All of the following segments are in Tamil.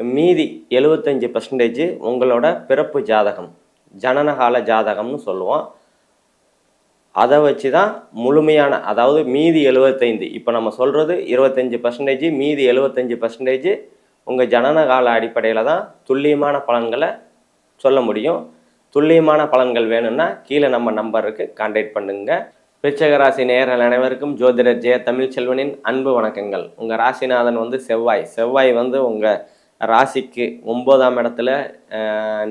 மீதி எழுபத்தஞ்சி பர்சன்டேஜ் உங்களோட பிறப்பு ஜாதகம் ஜனனகால ஜாதகம்னு சொல்லுவோம். அதை வச்சு தான் முழுமையான அதாவது மீதி எழுபத்தைந்து இப்போ நம்ம சொல்கிறது இருபத்தஞ்சி பர்சன்டேஜ் மீதி எழுபத்தஞ்சி பர்சன்டேஜ் உங்கள் ஜனனகால அடிப்படையில் தான் துல்லியமான பலன்களை சொல்ல முடியும். துல்லியமான பலன்கள் வேணும்னா கீழே நம்ம நம்பருக்கு கான்டாக்ட் பண்ணுங்க. விருச்சக ராசி அனைவருக்கும் ஜோதிடர் ஜெய தமிழ் செல்வனின் அன்பு வணக்கங்கள். உங்கள் ராசிநாதன் வந்து செவ்வாய். செவ்வாய் வந்து உங்கள் ராசிக்கு ஒம்போதாம் இடத்துல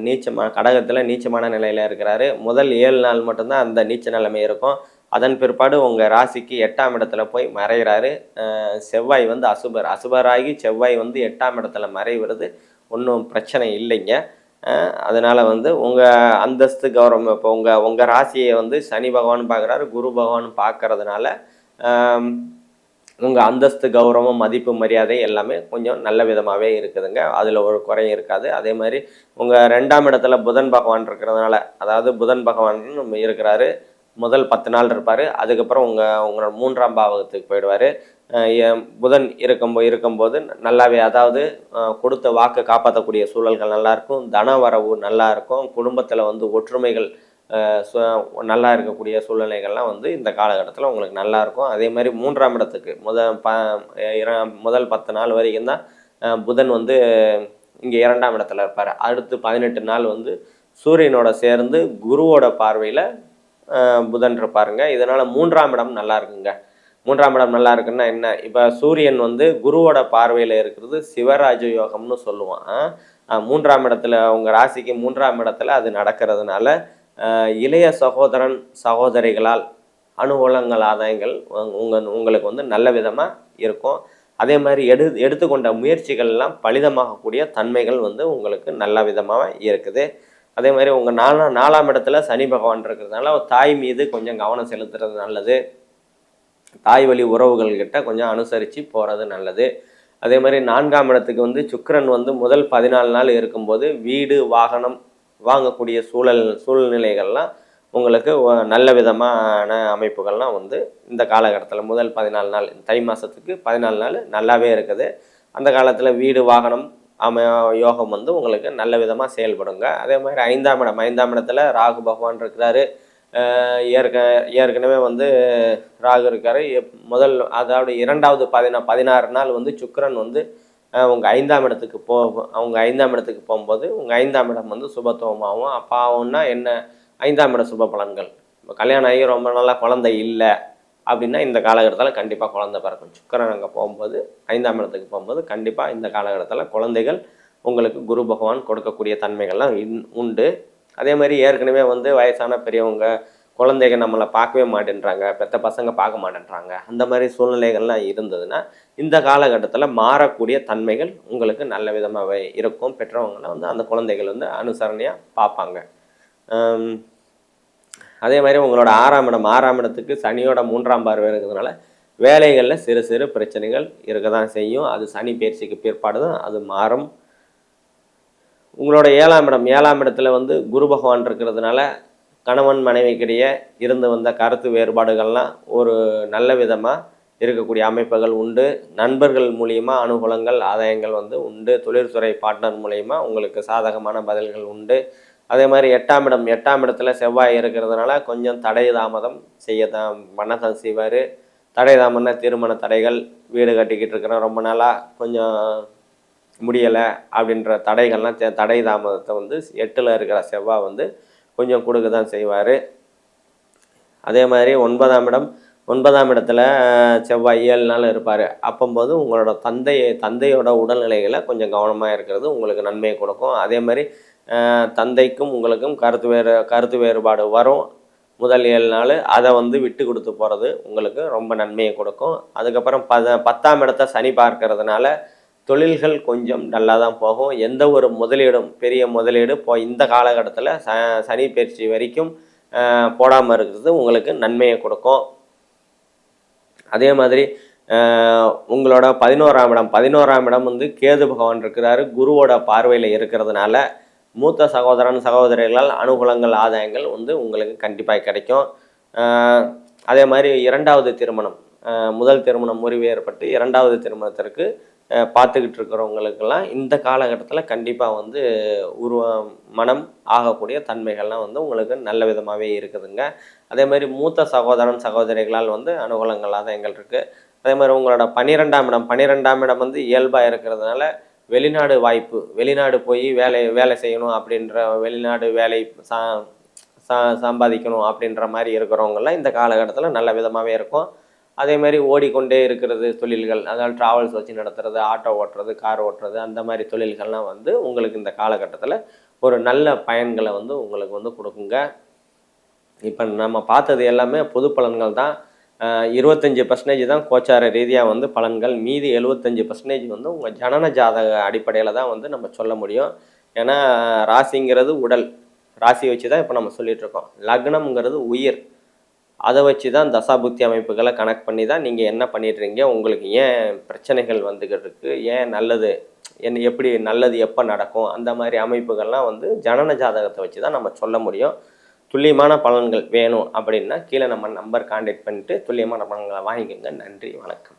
நீச்சமான கடகத்தில் நீச்சமான நிலையில் இருக்கிறாரு. முதல் ஏழு நாள் மட்டும்தான் அந்த நீச்ச நிலைமை இருக்கும். அதன் பிற்பாடு உங்கள் ராசிக்கு எட்டாம் இடத்துல போய் மறைகிறாரு. செவ்வாய் வந்து அசுபர். அசுபராகி செவ்வாய் வந்து எட்டாம் இடத்துல மறைகிறது ஒன்றும் பிரச்சனை இல்லைங்க. அதனால் வந்து உங்கள் அந்தஸ்து கௌரவம் இப்போ உங்கள் உங்கள் ராசியை வந்து சனி பகவான் பார்க்குறாரு. குரு பகவான் பார்க்கறதுனால உங்கள் அந்தஸ்து கௌரவம் மதிப்பு மரியாதை எல்லாமே கொஞ்சம் நல்ல விதமாகவே இருக்குதுங்க. அதில் ஒரு குறையும் இருக்காது. அதே மாதிரி உங்கள் ரெண்டாம் இடத்துல புதன் பகவான் இருக்கிறதுனால அதாவது புதன் பகவான் இருக்கிறாரு. முதல் பத்து நாள் இருப்பார். அதுக்கப்புறம் உங்கள் உங்களோட மூன்றாம் பாவகத்துக்கு போயிடுவார். புதன் இருக்கும்போ இருக்கும்போது நல்லாவே அதாவது கொடுத்த வாக்கு காப்பாற்றக்கூடிய சூழல்கள் நல்லாயிருக்கும் தன வரவு நல்லாயிருக்கும் குடும்பத்தில் வந்து ஒற்றுமைகள் நல்லா இருக்கக்கூடிய சூழ்நிலைகள்லாம் வந்து இந்த காலகட்டத்தில் உங்களுக்கு நல்லா இருக்கும். அதே மாதிரி மூன்றாம் இடத்துக்கு முதல் ப இர- முதல் பத்து நாள் வரைக்கும் தான் புதன் வந்து இங்கே இரண்டாம் இடத்துல இருப்பார். அடுத்து பதினெட்டு நாள் வந்து சூரியனோட சேர்ந்து குருவோட பார்வையில் புதன் இருப்பாருங்க. இதனால் மூன்றாம் இடம் நல்லா இருக்குங்க. மூன்றாம் இடம் நல்லா இருக்குன்னா என்ன? இப்போ சூரியன் வந்து குருவோட பார்வையில் இருக்கிறது சிவராஜ யோகம்னு சொல்லுவான். மூன்றாம் இடத்துல உங்கள் ராசிக்கு மூன்றாம் இடத்துல அது நடக்கிறதுனால இளைய சகோதரன் சகோதரிகளால் அனுகூலங்கள் ஆதாயங்கள் உங்கள் உங்களுக்கு வந்து நல்ல விதமாக இருக்கும். அதே மாதிரி எடு எடுத்துக்கொண்ட முயற்சிகள்லாம் பலிதமாகக்கூடிய தன்மைகள் வந்து உங்களுக்கு நல்ல விதமாக இருக்குது. அதே மாதிரி உங்கள் நாலா நாலாம் இடத்துல சனி பகவான் இருக்கிறதுனால தாய் மீது கொஞ்சம் கவனம் செலுத்துறது நல்லது. தாய் வழி உறவுகள்கிட்ட கொஞ்சம் அனுசரித்து போகிறது நல்லது. அதே மாதிரி நான்காம் இடத்துக்கு வந்து சுக்கரன் வந்து முதல் பதினாலு நாள் இருக்கும்போது வீடு வாகனம் வாங்கக்கூடிய சூழல் சூழ்நிலைகள்லாம் உங்களுக்கு நல்ல விதமான அமைப்புகள்லாம் வந்து இந்த காலகட்டத்தில் முதல் பதினாலு நாள் தை மாதத்துக்கு பதினாலு நாள் நல்லாவே இருக்குது. அந்த காலத்தில் வீடு வாகனம் அம யோகம் வந்து உங்களுக்கு நல்ல விதமாக செயல்படுங்க. அதே மாதிரி ஐந்தாம் இடம் ஐந்தாம் இடத்துல ராகு பகவான் இருக்கிறாரு. ஏற்க ஏற்கனவே வந்து ராகு இருக்காரு. எப்- முதல் அதாவது இரண்டாவது பதினா பதினாறு நாள் வந்து சுக்கரன் வந்து உங்கள் ஐந்தாம் இடத்துக்கு போ அவங்க ஐந்தாம் இடத்துக்கு போகும்போது உங்கள் ஐந்தாம் இடம் வந்து சுபத்துவமாகும். அப்பாவுன்னா என்ன? ஐந்தாம் இட சுப பலன்கள். இப்போ கல்யாணம் ஆகி ரொம்ப நாளாக குழந்தை இல்லை அப்படின்னா இந்த காலகட்டத்தில் கண்டிப்பாக குழந்தை பிறக்கும். சுக்கிரன் அங்கே போகும்போது ஐந்தாம் இடத்துக்கு போகும்போது கண்டிப்பாக இந்த காலகட்டத்தில் குழந்தைகள் உங்களுக்கு குரு பகவான் கொடுக்கக்கூடிய தன்மைகள்லாம் இன்- உண்டு. அதே மாதிரி ஏற்கனவே வந்து வயசான பெரியவங்க குழந்தைங்க நம்மளை பார்க்கவே மாட்டேன்றாங்க பெத்த பசங்க பார்க்க மாட்டேன்றாங்க. அந்த மாதிரி சூழ்நிலைகள்லாம் இருந்ததுன்னா இந்த காலகட்டத்தில் மாறக்கூடிய தன்மைகள் உங்களுக்கு நல்ல விதமாகவே இருக்கும். பெற்றவங்களாம் வந்து அந்த குழந்தைகள் வந்து அனுசரணையாக பார்ப்பாங்க. அதே மாதிரி உங்களோட ஆறாம் இடம் ஆறாம் இடத்துக்கு சனியோட மூன்றாம் பார்வை இருக்கிறதுனால வேலைகளில் சிறு சிறு பிரச்சனைகள் இருக்க தான் செய்யும். அது சனி பயிற்சிக்கு பிற்பாடு தான் அது மாறும். உங்களோட ஏழாம் இடம் ஏழாம் இடத்துல வந்து குரு பகவான் இருக்கிறதுனால கணவன் மனைவிக்கிடையே இருந்து வந்த கருத்து வேறுபாடுகள்லாம் ஒரு நல்ல விதமாக இருக்கக்கூடிய அமைப்புகள் உண்டு. நண்பர்கள் மூலியமா அனுகூலங்கள் ஆதாயங்கள் வந்து உண்டு. தொழில்துறை பார்ட்னர் மூலியமா உங்களுக்கு சாதகமான பதில்கள் உண்டு. அதே மாதிரி எட்டாம் இடம் எட்டாம் இடத்துல செவ்வாய் இருக்கிறதுனால கொஞ்சம் தடை தாமதம் செய்ய தான் பண்ணதான் செய்வார். தடை தாமதம்னா திருமண தடைகள் வீடு கட்டிக்கிட்டு இருக்கிறோம் ரொம்ப நாளாக கொஞ்சம் முடியலை அப்படின்ற தடைகள்லாம் தடை தாமதத்தை வந்து எட்டில் இருக்கிற செவ்வாய் வந்து கொஞ்சம் கொடுக்க தான் செய்வார். அதே மாதிரி ஒன்பதாம் இடம் ஒன்பதாம் இடத்துல செவ்வாய் ஏழு நாள் இருப்பார். அப்போம்போது உங்களோட தந்தை தந்தையோட உடல்நிலைகளை கொஞ்சம் கவனமாக இருக்கிறது உங்களுக்கு நன்மையை கொடுக்கும். அதே மாதிரி தந்தைக்கும் உங்களுக்கும் கருத்து வேறு கருத்து வேறுபாடு வரும். முதல் ஏழு நாள் அதை வந்து விட்டு கொடுத்து போகிறது உங்களுக்கு ரொம்ப நன்மையை கொடுக்கும். அதுக்கப்புறம் பத பத்தாம் இடத்த சனி பார்க்கறதுனால தொழில்கள் கொஞ்சம் நல்லா தான் போகும். எந்த ஒரு முதலீடும் பெரிய முதலீடு இப்போ இந்த காலகட்டத்தில் ச சனி பயிற்சி வரைக்கும் போடாமல் இருக்கிறது உங்களுக்கு நன்மையை கொடுக்கும். அதே மாதிரி உங்களோட பதினோராம் இடம் பதினோராம் இடம் வந்து கேது பகவான் இருக்கிறாரு. குருவோட பார்வையில் இருக்கிறதுனால மூத்த சகோதரன் சகோதரிகளால் அனுகூலங்கள் ஆதாயங்கள் வந்து உங்களுக்கு கண்டிப்பாக கிடைக்கும். அதே மாதிரி இரண்டாவது திருமணம் முதல் திருமணம் முறிவு ஏற்பட்டு இரண்டாவது திருமணத்திற்கு பார்த்துக்கிட்டு இருக்கிறவங்களுக்கெல்லாம் இந்த காலகட்டத்தில் கண்டிப்பாக வந்து உருவ மனம் ஆகக்கூடிய தன்மைகள்லாம் வந்து உங்களுக்கு நல்ல விதமாகவே இருக்குதுங்க. அதே மாதிரி மூத்த சகோதரன் சகோதரிகளால் வந்து அனுகூலங்களாக தான் எங்கள் இருக்குது அதே மாதிரி உங்களோட பன்னிரெண்டாம் இடம் பன்னிரெண்டாம் இடம் வந்து இயல்பாக இருக்கிறதுனால வெளிநாடு வாய்ப்பு வெளிநாடு போய் வேலை வேலை செய்யணும் அப்படின்ற வெளிநாடு வேலை சா சா சம்பாதிக்கணும் அப்படின்ற மாதிரி இருக்கிறவங்கெல்லாம் இந்த காலகட்டத்தில் நல்ல விதமாகவே இருக்கும். அதே மாதிரி ஓடிக்கொண்டே இருக்கிறது தொழில்கள் அதாவது ட்ராவல்ஸ் வச்சு நடத்துறது ஆட்டோ ஓட்டுறது கார் ஓட்டுறது அந்த மாதிரி தொழில்கள்லாம் வந்து உங்களுக்கு இந்த காலகட்டத்தில் ஒரு நல்ல பயன்களை வந்து உங்களுக்கு வந்து கொடுக்குங்க. இப்போ நம்ம பார்த்தது எல்லாமே பொது பலன்கள் தான். இருபத்தஞ்சி பர்சன்டேஜ் தான் கோச்சார ரீதியாக வந்து பலன்கள். மீதி எழுபத்தஞ்சி பர்சன்டேஜ் வந்து உங்கள் ஜனன ஜாதக அடிப்படையில் தான் வந்து நம்ம சொல்ல முடியும். ஏன்னா ராசிங்கிறது உடல். ராசி வச்சு தான் இப்போ நம்ம சொல்லிகிட்ருக்கோம் இருக்கோம். லக்னம்ங்கிறது உயிர். அதை வச்சு தான் தசாபுத்தி அமைப்புகளை கனெக்ட் பண்ணி தான் நீங்கள் என்ன பண்ணிடுறீங்க? உங்களுக்கு ஏன் பிரச்சனைகள் வந்துக்கிட்டு இருக்கு ஏன் நல்லது? என்ன எப்படி நல்லது எப்போ நடக்கும்? அந்த மாதிரி அமைப்புகள்லாம் வந்து ஜனன ஜாதகத்தை வச்சு தான் நம்ம சொல்ல முடியும். துல்லியமான பலன்கள் வேணும் அப்படின்னா கீழே நம்ம நம்பர் காண்டாக்ட் பண்ணிட்டு துல்லியமான பலன்களை வாங்கிக்கோங்க. நன்றி வணக்கம்.